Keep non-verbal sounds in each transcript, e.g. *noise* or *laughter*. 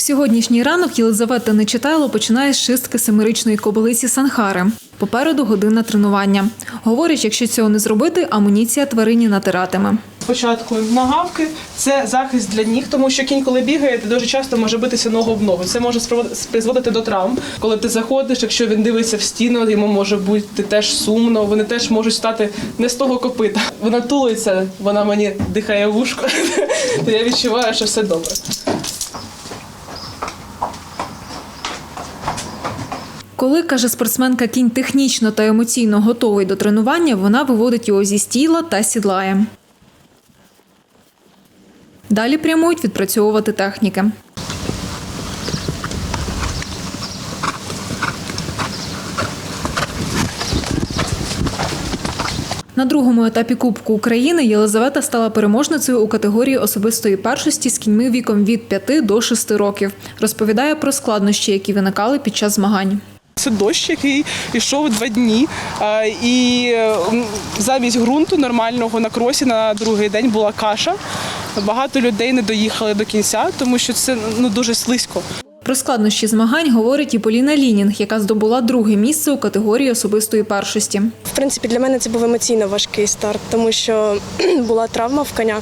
Сьогоднішній ранок Єлизавета Нечитайло починає з шистки семирічної кобилиці Санхари. Попереду година тренування. Говорить, якщо цього не зробити, амуніція тварині натиратиме. Спочатку нагавки це захист для ніг, тому що кінь, коли бігає, ти дуже часто може битися ногу в ногу. Це може призводити до травм. Коли ти заходиш, якщо він дивиться в стіну, йому може бути теж сумно. Вони теж можуть стати не з того копита. Вона тулиться, вона мені дихає в ушко. *laughs* То я відчуваю, що все добре. Коли, каже спортсменка, кінь технічно та емоційно готовий до тренування, вона виводить його зі стіла та сідлає. Далі прямують відпрацьовувати техніки. На другому етапі Кубку України Єлизавета стала переможницею у категорії особистої першості з кіньми віком від 5 до 6 років. Розповідає про складнощі, які виникали під час змагань. Це дощ, який йшов два дні. І замість ґрунту нормального на кросі на другий день була каша. Багато людей не доїхали до кінця, тому що це ну дуже слизько. Про складнощі змагань говорить і Поліна Лінінг, яка здобула друге місце у категорії особистої першості. В принципі, для мене це був емоційно важкий старт, тому що *clears throat* була травма в коня.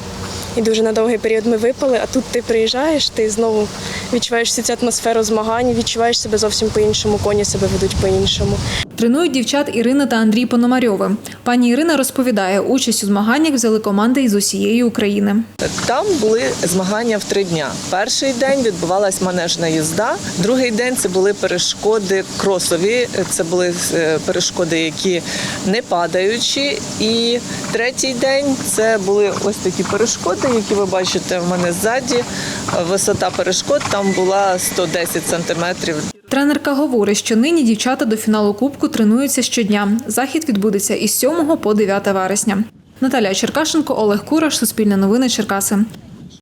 І дуже на довгий період ми випали, а тут ти приїжджаєш, ти знову відчуваєш всю цю атмосферу змагань, відчуваєш себе зовсім по-іншому, коні себе ведуть по-іншому. Тренують дівчат Ірина та Андрій Пономарьови. Пані Ірина розповідає, участь у змаганнях взяли команди із усієї України. Там були змагання в три дня. Перший день відбувалась манежна їзда. Другий день це були перешкоди кросові. Це були е, перешкоди, які не падаючі. І третій день це були ось такі перешкоди, які ви бачите в мене ззаді. Висота перешкод там була 110 сантиметрів. Тренерка говорить, що нині дівчата до фіналу Кубку тренуються щодня. Захід відбудеться із 7 по 9 вересня. Наталія Черкашенко, Олег Кураш, Суспільне новини, Черкаси.